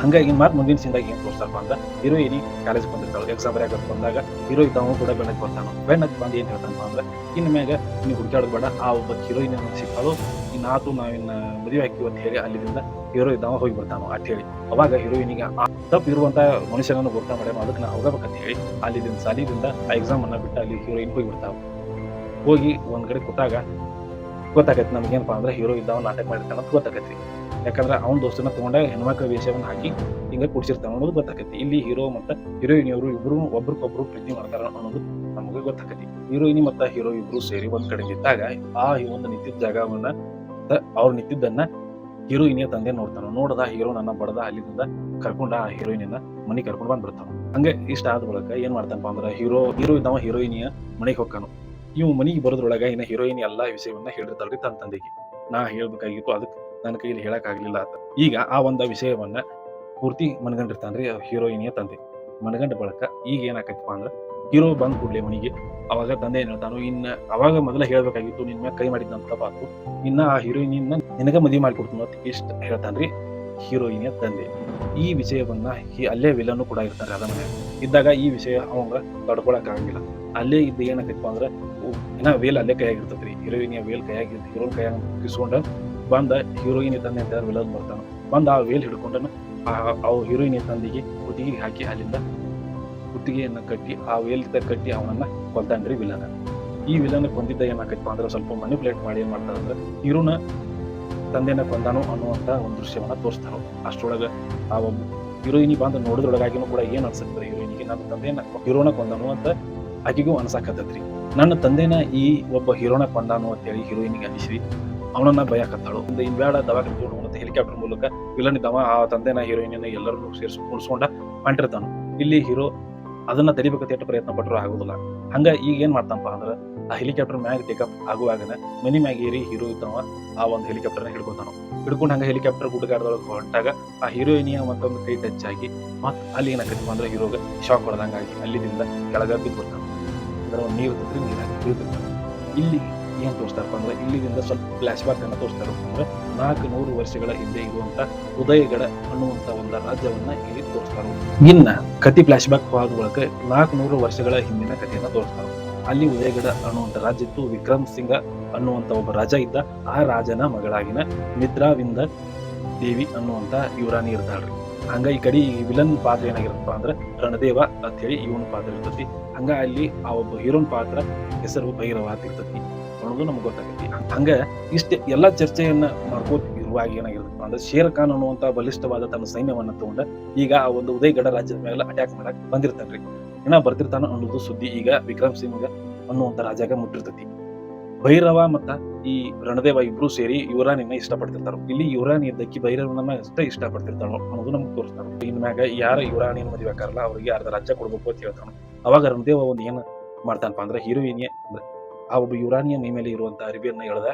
Speaker 1: ಹಂಗಾಗಿ ಮಾತ್ ಮುಂದಿನ ಸಿಂದಾಗಿ ಏನ್ ತೋರ್ಸ್ತಾರಪ್ಪ ಅಂತ ಹೀರೋಯಿನಿ ಕಾಲೇಜ್ ಬಂದಿರ್ತಾಳೆ ಎಕ್ಸಾಮ್ ಬರೆಯಾಗ ಬಂದಾಗ ಹೀರೋ ಇದ್ದಾವ ಕೂಡ ಬೆಣ್ಣಕ್ಕೆ ಬರ್ತಾನ. ಬೆಣ್ಣಕ್ಕೆ ಬಂದು ಏನ್ ಹೇಳ್ತಾನಪ್ಪ ಅಂದ್ರೆ ಇನ್ನು ಮ್ಯಾಗ ನೀವು ಹುಡುಕಾಡೋದು ಬೇಡ, ಆ ಒಬ್ಬ ಹೀರೋಯಿನ್ ಸಿಕ್ಕಾಳು ಇನ್ನು ಆತು ನಾವಿನ್ನ ಮದುವೆ ಹಾಕಿವಿ ಅಂತ ಹೇಳಿ ಅಲ್ಲಿಂದ ಹೀರೋ ಇದ್ದಾವ ಹೋಗಿ ಬರ್ತಾನ ಅಂತ ಹೇಳಿ. ಅವಾಗ ಹೀರೋಯಿನಿಗೆ ಆ ತಪ್ಪು ಇರುವಂತ ಮನುಷ್ಯನನ್ನು ಗೊತ್ತಾ ಮಾಡ್ಯಾವ ಅದಕ್ಕೆ ನಾ ಹೋಗಬೇಕಂತ ಹೇಳಿ ಅಲ್ಲಿಂದ ಸಾಲಿದಿಂದ ಆ ಎಕ್ಸಾಮ್ ಅನ್ನ ಬಿಟ್ಟು ಅಲ್ಲಿ ಹೀರೋಯಿನ್ ಹೋಗಿ ಬಿಡ್ತಾವ ಹೋಗಿ ಒಂದ್ ಕಡೆ ಕೂತಾಗ ಗೊತ್ತಾಗತ್ತೆ ನಮ್ಗೇನಪ್ಪ ಅಂದ್ರೆ ಹೀರೋ ಇದ್ದಾವ ನಾಟಕ ಮಾಡಿರ್ತಾನ ಅಂತ ಗೊತ್ತಾಗತ್ತೆ ಯಾಕಂದ್ರೆ ಅವ್ನ ದೋಸ್ತನ ತಗೊಂಡ ಹೆಣ್ಮಕ್ಳ ವೇಷವನ್ನು ಹಾಕಿ ಹಿಂಗ ಕುಡ್ಸಿರ್ತಾವ ಅನ್ನೋದು ಗೊತ್ತಾಗತ್ತೆ ಇಲ್ಲಿ ಹೀರೋ ಮತ್ತ ಹೀರೋಯಿನ್ ಅವರು ಇಬ್ರು ಒಬ್ರಿಗೊಬ್ರು ಪ್ರೀತಿ ಮಾಡ್ತಾರ ಅನ್ನೋದು ನಮಗೆ ಗೊತ್ತಾಗತ್ತೆ ಹೀರೋಯಿನಿ ಮತ್ತ ಹೀರೋ ಇಬ್ರು ಸೇರಿ ಒಂದ್ ಕಡೆ ನಿಂತಾಗ ಆ ಒಂದು ನಿಂತಿದ್ದ ಜಾಗವನ್ನ ಅವ್ರ ಅವ್ರು ನಿಂತಿದ್ದನ್ನ ಹೀರೋಯಿನಿಯ ತಂದೆ ನೋಡ್ತಾನ. ನೋಡದ ಹೀರೋ ನನ್ನ ಬಡದ ಅಲ್ಲಿಂದ ಕರ್ಕೊಂಡ ಆ ಹೀರೋಯಿನ ಮನೆ ಕರ್ಕೊಂಡು ಬಂದ್ಬಿಡ್ತಾನ. ಹಂಗೆ ಇಷ್ಟ ಆದ ಬಳಿಕ ಏನ್ ಮಾಡ್ತಾನಪ್ಪ ಅಂದ್ರೆ ಹೀರೋ ಹೀರೋ ಇದ್ದಾವ ಹೀರೋಯಿನಿಯ ಮನೆಗೆ ಹೋಗ್ತಾನು. ಇವ್ ಮನಿಗೆ ಬರೋದ್ರೊಳಗ ಇನ್ನ ಹೀರೋಯಿನ್ ಎಲ್ಲಾ ವಿಷಯವನ್ನ ಹೇಳಿರ್ತಾಳ್ರಿ ತನ್ನ ತಂದೆಗೆ. ನಾ ಹೇಳ್ಬೇಕಾಗಿತ್ತು ಅದಕ್ಕೆ ನನ್ನ ಕೈಯಲ್ಲಿ ಹೇಳಕ್ ಆಗ್ಲಿಲ್ಲ ಅಂತ ಈಗ ಆ ಒಂದು ವಿಷಯವನ್ನ ಪೂರ್ತಿ ಮನಗಂಡಿರ್ತಾನ್ರಿ ಹೀರೋಯಿನಿಯ ತಂದೆ. ಮನಗಂಡ ಬಳಕ ಈಗ ಏನಾಕೈತಪ್ಪ ಅಂದ್ರೆ ಹೀರೋ ಬಂದ್ ಕೂಡ್ಲೆ ಮನಿಗೆ ಅವಾಗ ತಂದೆ ಏನ್ ಹೇಳ್ತಾನು, ಇನ್ನ ಅವಾಗ ಮೊದಲ ಹೇಳ್ಬೇಕಾಗಿತ್ತು, ನಿನ್ ಮ್ಯಾಗ ಕೈ ಮಾಡಿದ್ದಂತ ತಪ್ಪಾತು ಇನ್ನ ಆ ಹೀರೋಯಿನಿನ ನಿನಗ ಮದುವೆ ಮಾಡಿಕೊಡ್ತೀನಿ ಅಂತ ಇಷ್ಟ ಹೇಳ್ತಾನ್ರಿ ಹೀರೋಯಿನಿಯ ತಂದೆ. ಈ ವಿಷಯವನ್ನ ಅಲ್ಲೇ ವಿಲನ್ನು ಕೂಡ ಇರ್ತಾರೆ ಅದ ಮನೆ ಇದ್ದಾಗ ಈ ವಿಷಯ ಅವಂಗ ತಡ್ಕೊಳಕ್ ಆಗಂಗಿಲ್ಲ ಅಲ್ಲೇ ಇದ್ದ ಏನಾಗತ್ತಪ್ಪ ಅಂದ್ರೆ ಇನ್ನ ವೇಲ್ ಅಲ್ಲೇ ಕೈಯಾಗಿರ್ತೈತ್ರಿ ಹೀರೋಯಿನ್ ವೇಲ್ ಕೈಯಾಗಿ ಹೀರೋನ್ ಕೈಯಾಗ ಕಿಸ್ಕೊಂಡು ಬಂದ ಹೀರೋಯಿನ್ ತಂದೆ ಅಂತ ವಿಲನ್ ಬರ್ತಾನ ಬಂದ ಆ ವೇಲ್ ಹಿಡ್ಕೊಂಡನು ಆ ಅವ್ ತಂದಿಗೆ ಕುತ್ತಿಗೆ ಹಾಕಿ ಅಲ್ಲಿಂದ ಕುತ್ತಿಗೆಯನ್ನ ಕಟ್ಟಿ ಆ ವೇಲ್ ಕಟ್ಟಿ ಅವನನ್ನ ಕೊಲ್ತಾನ್ರಿ ವಿಲನ್ ಈ ವಿಲನ್ ಕೊಂದಿದ್ದ ಏನಾಕೈತಪ್ಪ ಅಂದ್ರೆ ಸ್ವಲ್ಪ ಮನಿಪುಲೇಟ್ ಮಾಡಿ ಏನ್ ಮಾಡ್ತಾರ ಅಂದ್ರೆ ಹೀರೋನ ತಂದೆನ ಕೊಂದಾನು ಅನ್ನುವಂತ ಒಂದು ದೃಶ್ಯವನ್ನ ತೋರಿಸ್ತಾರ ಅಷ್ಟೊಳಗ ಆ ಒಬ್ಬ ಹೀರೋಯಿನಿ ಬಂದು ನೋಡಿದ್ರೊಳಗಾಗಿನೂ ಕೂಡ ಏನ್ ಅನ್ಸಕ್ತದೆ ಹೀರೋಯಿನಿಗೆ ನನ್ನ ತಂದೆಯನ್ನ ಹೀರೋನ ಕೊಂದನು ಅಂತ ಆಕೆಗೂ ಅನ್ಸಾಕತ್ತೈತ್ರಿ. ನನ್ನ ತಂದೆನ ಈ ಒಬ್ಬ ಹೀರೋನ ಪಂಡಾನು ಅಂತ ಹೇಳಿ ಹೀರೋಯಿನಿಗೆ ಅನಿಸಿ ಅವನನ್ನ ಭಯಕತ್ತಾಳು ಇನ್ ಬೇಡ ದವಾಖಾನೆ ತಗೊಂಡು ಹೆಲಿಕಾಪ್ಟರ್ ಮೂಲಕ ವಿಲನ್ ಇದ್ದವ. ಆ ತಂದೆನ ಹೀರೋಯಿನ ಎಲ್ಲರನ್ನೂ ಸೇರಿಸಿ ಕುಣಿಸ್ಕೊಂಡ ಹೊಂಟಿರ್ತಾನು. ಇಲ್ಲಿ ಹೀರೋ ಅದನ್ನ ಎಷ್ಟು ಪ್ರಯತ್ನ ಪಟ್ಟರು ಆಗೋದಿಲ್ಲ. ಹಂಗ ಈಗ ಏನ್ ಮಾಡ್ತಾನಪ್ಪ ಅಂದ್ರೆ, ಆ ಹೆಲಿಕಾಪ್ಟರ್ ಮ್ಯಾಗ ಟೇಕಪ್ ಆಗುವಾಗನ ಮನಿ ಮ್ಯಾಗ ಏರಿ ಹೀರೋ ಇದ್ದಾವ, ಆ ಒಂದು ಹೆಲಿಕಾಪ್ಟರ್ನ ಹಿಡ್ಕೊತಾನ. ಹಿಡ್ಕೊಂಡು ಹಂಗ ಹೆಲಿಕಾಪ್ಟರ್ ಗುಡ್ಡಗಾಡದೊಳಗೆ ಹೊಂಟಾಗ ಆ ಹೀರೋಯಿನಿಯ ಮತ್ತೊಂದು ಕೈ ಟಚ್ ಆಗಿ ಮತ್ತೆ ಅಲ್ಲಿ ಏನಾಗತ್ತಪ್ಪ ಅಂದ್ರೆ ಹೀರೋಗ ಶಾಕ್ ಹೊಡೆದಂಗಾಗಿ ಅಲ್ಲಿದಿಂದ ಕೆಳಗ ಬಿದ್ಬಿಡ್ತಾನ ಅಂದ್ರೆ ಒಂದು ನೀರು ತಿಂದ್ರೆ ನೀರಾಗಿ ತಿಳಿದಿರ್ತಾರೆ ಇಲ್ಲಿ ಏನ್ ತೋರಿಸ್ತಾರಪ್ಪ ಅಂದ್ರೆ ಇಲ್ಲಿಂದ ಸ್ವಲ್ಪ ಫ್ಲಾಶ್ ಬ್ಯಾಕ್ ಅನ್ನ ತೋರಿಸ್ತಾರ ಅಂದ್ರೆ ನಾಲ್ಕು ನೂರು ವರ್ಷಗಳ ಹಿಂದೆ ಇರುವಂತ ಉದಯಗಡ ಅನ್ನುವಂತ ಒಂದು ರಾಜ್ಯವನ್ನ ಇಲ್ಲಿ ತೋರಿಸ್ತಾರ. ಇನ್ನ ಕತಿ ಫ್ಲಾಶ್ ಬ್ಯಾಕ್ ಹೋದ ಬಳಿಕ ನಾಲ್ಕು ನೂರು ವರ್ಷಗಳ ಹಿಂದಿನ ಕಥೆಯನ್ನ ತೋರಿಸ್ತಾರ. ಅಲ್ಲಿ ಉದಯಗಡ ಅನ್ನುವಂತ ರಾಜ್ಯ ಇತ್ತು ವಿಕ್ರಮ್ ಸಿಂಗ ಅನ್ನುವಂತ ಒಬ್ಬ ರಾಜ ಇದ್ದ. ಆ ರಾಜನ ಮಗಳಾಗಿನ ನಿದ್ರಾವಿಂದ ದೇವಿ ಅನ್ನುವಂತ ಯುವರಾಣಿ ಇರ್ತಾಳ್ರಿ ಹಂಗ ಈ ಕಡೆ ಈ ವಿಲನ್ ಪಾತ್ರ ಏನಾಗಿರತ್ತಪ್ಪ ಅಂದ್ರೆ ರಣದೇವ ಅಂತ ಹೇಳಿ ಇವನ್ ಪಾತ್ರ ಇರ್ತೈತಿ. ಹಂಗ ಅಲ್ಲಿ ಆ ಒಬ್ಬ ಹೀರೋನ್ ಪಾತ್ರ ಹೆಸರು ಭೈರವ ಅಂತ ಇರ್ತೈತಿ ಅನ್ನೋದು ನಮ್ಗೆ ಗೊತ್ತಾಗೈತಿ. ಹಂಗ ಇಷ್ಟೇ ಎಲ್ಲಾ ಚರ್ಚೆಯನ್ನ ಮಾಡ್ಕೋತ ಇರುವಾಗ ಏನಾಗಿರ್ತಪ್ಪ ಅಂದ್ರೆ ಶೇರ್ ಖಾನ್ ಅನ್ನುವಂತ ಬಲಿಷ್ಠವಾದ ತನ್ನ ಸೈನ್ಯವನ್ನ ತಗೊಂಡ ಈಗ ಆ ಒಂದು ಉದಯಗಡ ರಾಜ್ಯದ ಮೇಲೆ ಅಟ್ಯಾಕ್ ಮಾಡಕ್ ಬಂದಿರ್ತಾನ್ರಿ. ಏನ ಬರ್ತಿರ್ತಾನ ಅನ್ನೋದು ಸುದ್ದಿ ಈಗ ವಿಕ್ರಮ್ ಸಿಂಗ್ ಅನ್ನುವಂತ ರಾಜಾಗ ಮುಟ್ಟಿರ್ತೈತಿ. ಭೈರವ ಮತ್ತ ಈ ರಣದೇವ ಇಬ್ರು ಸೇರಿ ಯುವರಾಣಿನ ಇಷ್ಟಪಡ್ತಿರ್ತಾರ. ಇಲ್ಲಿ ಯುವರಾಣಿ ಇದ್ದಕ್ಕಿ ಭೈರವನನ್ನ ಅಷ್ಟೇ ಇಷ್ಟಪಡ್ತಿರ್ತಾಳ ಅನ್ನೋದು ನಮ್ಗೆ ತೋರಿಸ್ತಾರ. ಇನ್ ಮ್ಯಾಗ ಯಾರ ಯುವರಾಣಿನ ಮದುವೆ ಆಕಾರಲ್ಲ ಅವ್ರಿಗೆ ಅರ್ಧ ರಾಜ್ಯ ಕೊಡ್ಬೇಕು ಅಂತ ಹೇಳ್ತಾನ, ಅವಾಗ ರಣದೇವ ಒಂದ್ ಏನ್ ಮಾಡ್ತಾನಪ್ಪ ಅಂದ್ರೆ ಹೀರೋಯಿನಿಯ ಆ ಒಬ್ಬ ಯುವರಾಣಿಯ ಮೈ ಮೇಲೆ ಇರುವಂತ ಅರಿಬಿಯನ್ನ ಎಳೆದ,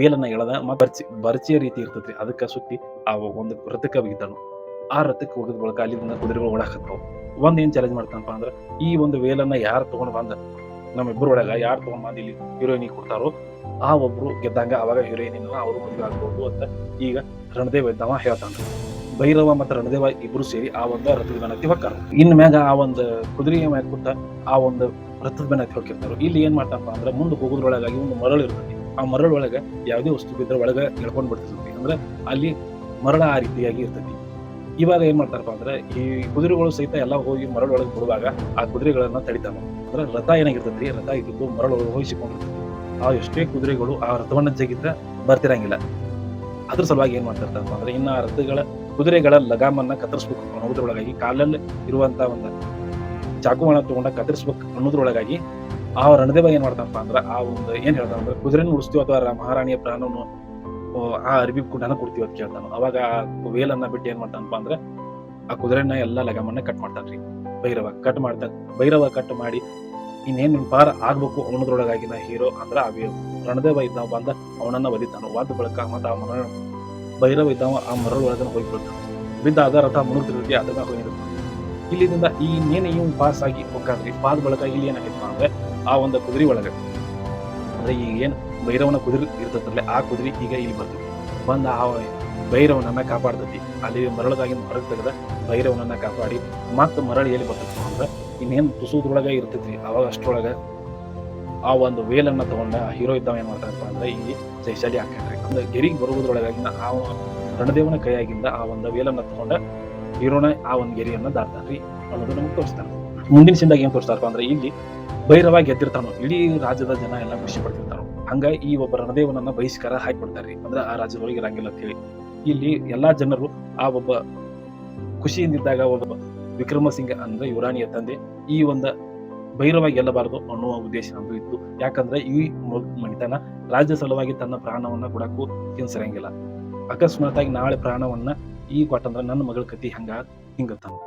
Speaker 1: ವೇಲನ್ನ ಎಳೆದ ಬರ್ಚಿ, ಬರ್ಚಿಯ ರೀತಿ ಇರ್ತೈತ್ರಿ. ಅದಕ್ಕೆ ಸುತ್ತಿ ಆ ಒಂದು ರಥಕ್ಕೆ ಒಗಿತಾನು ಆ ರಥಕ್ಕೆ ಹೋಗಿದ ಬಳಕ ಅಲ್ಲಿ ಕುದುರೆಗಳು ಓಡಾಕತ್ತಾವ. ಒಂದ್ ಏನ್ ಚಾಲೆಂಜ್ ಮಾಡ್ತಾನಪ್ಪ ಅಂದ್ರೆ ಈ ಒಂದು ವೇಲನ್ನ ಯಾರು ತಗೊಂಡ್ ಬಂದ ನಮ್ಮ ಇಬ್ಬರ ಒಳಗ ಯಾರು ತಗೊಂಡ್ ಇಲ್ಲಿ ಹೀರೋಯಿನಿಗೆ ಕೊಡ್ತಾರೋ ಆ ಒಬ್ರು ಗೆದ್ದಂಗ ಅವಾಗ ಹೀರೋಯಿನ್ ಅವರು ಮದುವೆ ಆಗ್ಬೋದು ಅಂತ ಈಗ ರಣದೇವ ಇದ್ದವ ಹೇಳ್ತಾನೆ. ಭೈರವ ಮತ್ತು ರಣದೇವ ಇಬ್ರು ಸೇರಿ ಆ ಒಂದು ರಥದ ಬೆನ್ನತ್ತಿ ಹೊಕ್ಕಾರ. ಇನ್ ಮ್ಯಾಗ ಆ ಒಂದು ಕುದುರೆಯ ಮ್ಯಾಗ ಕೂತ ಆ ಒಂದು ರಥದ ಬೆನ್ನತ್ತಿ ಹೊಕ್ಕಿರ್ತಾರ. ಇಲ್ಲಿ ಏನ್ ಮಾಡ್ತಾನಪ್ಪ ಅಂದ್ರೆ ಮುಂದೆ ಹೋಗೋದ್ರೊಳಗಾಗಿ ಒಂದು ಮರಳು ಇರ್ತೈತಿ. ಆ ಮರಳು ಒಳಗ ಯಾವುದೇ ವಸ್ತು ಬಿದ್ರೆ ಒಳಗೆ ಎಳ್ಕೊಂಡ್ ಬಿಡ್ತೈತಿ ಅಂದ್ರೆ ಅಲ್ಲಿ ಮರಳ ಆ ರೀತಿಯಾಗಿ ಇರ್ತೈತಿ. ಇವಾಗ ಏನ್ ಮಾಡ್ತಾರಪ್ಪ ಅಂದ್ರೆ ಈ ಕುದುರೆಗಳು ಸಹಿತ ಎಲ್ಲ ಹೋಗಿ ಮರಳು ಒಳಗೆ ಬಿಡುವಾಗ ಆ ಕುದುರೆಗಳನ್ನ ತಡಿತಾನ. ಅಂದ್ರೆ ರಥ ಏನಾಗಿರ್ತೈತಿ ರಥ ಇದ್ದು ಮರಳು ಒಳಗೆ ಹೋಗಿಸಿಕೊಂಡಿರ್ತೈತಿ. ಆ ಎಷ್ಟೇ ಕುದುರೆಗಳು ಆ ರಥವನ್ನ ಜಗಿತ ಬರ್ತಿರಂಗಿಲ್ಲ. ಅದ್ರ ಸಲುವಾಗಿ ಏನ್ ಮಾಡ್ತಾರಪ್ಪ ಅಂದ್ರೆ ಇನ್ನ ಆ ರಥಗಳ ಕುದುರೆಗಳ ಲಗಾಮನ್ನ ಕತ್ತರಿಸ್ಬೇಕು ಅನ್ನೋದ್ರೊಳಗಾಗಿ ಕಾಲಲ್ಲಿ ಇರುವಂತ ಒಂದು ಚಾಕುವನ್ನ ತಗೊಂಡ ಕತ್ತರಿಸ್ಬೇಕು ಅನ್ನೋದ್ರೊಳಗಾಗಿ ಆ ರಣದೇವ ಏನ್ ಮಾಡ್ತಾನಪ್ಪ ಅಂದ್ರೆ ಆ ಒಂದು ಏನ್ ಹೇಳ್ತಾರ ಅಂದ್ರೆ ಕುದುರೆನ ಉಳಿಸ್ತೀವಿ ಅಥವಾ ಮಹಾರಾಣಿಯ ಪ್ರಾಣವನ್ನು ಆ, ಅರ್ಬಿ ಕುಂಡನ ಕೊಡ್ತೀವಿ ಅಂತ ಕೇಳ್ತಾನ. ಅವಾಗ ವೇಲನ್ನ ಬಿಟ್ಟು ಏನ್ ಮಾಡ್ತಾನಪ್ಪ ಅಂದ್ರೆ ಆ ಕುದುರೆನ ಎಲ್ಲಾ ಲಗಾಮನ್ನ ಕಟ್ ಮಾಡ್ತಾನ್ರಿ ಭೈರವ ಕಟ್ ಮಾಡ್ತಾನ. ಭೈರವ ಕಟ್ ಮಾಡಿ ಇನ್ನೇನ್ ಪಾರ ಆಗ್ಬೇಕು ಅವನದ್ರೊಳಗಾಗಿನ ಹೀರೋ ಅಂದ್ರ ಆ. ರಣದೇವ ಇದ್ದಾವ ಬಂದ ಅವನನ್ನ ಒದಿತಾನ ವಾದ ಬಳಕ ಮತ್ತ ಆ ಮರ ಭೈರವ ಇದ್ದಾವ ಆ ಮರಳ ಒಳಗನ ಹೋಗಿ ಬಿಡ್ತಾನ. ಬಿದ್ದ ಅದ ರಥ ಮುಳುಗ್ತಿರ್ತೈತಿ ಅದನ್ನ ಹೋಗಿ. ಇಲ್ಲಿಂದ ಈ ಇನ್ನೇನು ಇವ್ ಪಾಸ್ ಆಗಿ ಹೋಗ್ತಾನ್ರಿ ಪಾದ ಬಳಕ ಇಲ್ಲಿ ಏನಾಗಿತ್ತು ಅಂದ್ರೆ ಆ ಒಂದು ಕುದುರೆ ಒಳಗೆ. ಅಂದ್ರೆ ಈಗ ಏನ್ ಭೈರವನ ಕುದುರೆ ಇರ್ತೈತಲ್ಲ, ಆ ಕುದುರೆ ಈಗ ಇಲ್ಲಿ ಬರ್ತದೆ ಬಂದ ಆ ಭೈರವನನ್ನ ಕಾಪಾಡ್ತೈತಿ. ಅಲ್ಲಿ ಮರಳದಾಗಿಂದ ಹೊರಗೆ ತೆಗೆದ ಭೈರವನನ್ನ ಕಾಪಾಡಿ, ಮತ್ತೆ ಮರಳಿ ಎಲ್ಲಿ ಬರ್ತೈತಿ ಅಂದ್ರೆ, ಇನ್ನೇನು ತುಸುದ್ರೊಳಗೆ ಇರ್ತೈತಿ. ಅವಾಗ ಅಷ್ಟ್ರೊಳಗೆ ಆ ಒಂದು ವೇಲನ್ನ ತಗೊಂಡ ಹೀರೋ ಇದ್ದಾವ ಏನ್ ಮಾಡ್ತಾರಪ್ಪ ಅಂದ್ರೆ ಇಲ್ಲಿ ಜೈಶಾಲಿ ಹಾಕಿದ್ರಿ ಅಂದ್ರೆ ಗೆರಿಗೆ ಬರುವುದ್ರೊಳಗಾಗಿನ ಆ ರಣದೇವನ ಕೈಯಾಗಿಂದ ಆ ಒಂದು ವೇಲನ್ನ ತಗೊಂಡ ಹೀರೋನ ಆ ಒಂದು ಗೆರಿಯನ್ನ ದಾಟ್ತಾರ್ರಿ ಅನ್ನೋದು ನಮ್ಗೆ ತೋರಿಸ್ತಾರ ಮುಂದಿನ ಸಿಂದಾಗ ಏನ್ ತೋರಿಸ್ತಾರಪ್ಪ ಅಂದ್ರೆ ಇಲ್ಲಿ ಭೈರವಾಗಿ ಗೆದ್ದಿರ್ತಾನೋ, ಇಡೀ ರಾಜ್ಯದ ಜನ ಎಲ್ಲ ಖುಷಿ ಪಡ್ತಿರ್ತಾರೋ ಹಂಗ ಈ ಒಬ್ಬ ರಣದೇವನನ್ನ ಬಹಿಷ್ಕಾರ ಹಾಕಿಬಿಡ್ತಾರೆ ಅಂದ್ರೆ ಆ ರಾಜ್ಯದೊಳಗೆ ಇರಂಗಿಲ್ಲ ಅಂತ ಹೇಳಿ. ಇಲ್ಲಿ ಎಲ್ಲಾ ಜನರು ಆ ಒಬ್ಬ ಖುಷಿಯಿಂದಿದ್ದಾಗ ಒಬ್ಬ ವಿಕ್ರಮ ಸಿಂಗ ಅಂದ್ರೆ ಯುವರಾಣಿಯ ತಂದೆ, ಈ ಒಂದು ಭೈರವ ಗೆಲ್ಲಬಾರದು ಅನ್ನುವ ಉದ್ದೇಶ ನಮ್ದು ಇತ್ತು. ಯಾಕಂದ್ರೆ ಈ ಮಣಿತನ ರಾಜ್ಯ ಸಲುವಾಗಿ ತನ್ನ ಪ್ರಾಣವನ್ನ ಕೊಡಕ್ಕೂ ಹಿಂಸರಂಗಿಲ್ಲ ಅಕಸ್ಮಾತ್ ಆಗಿ ನಾಳೆ ಪ್ರಾಣವನ್ನ ಈ ಕೊಟ್ಟಂದ್ರೆ ನನ್ನ ಮಗಳ ಕತಿ ಹಂಗ ಹಿಂಗತ್ತಾನು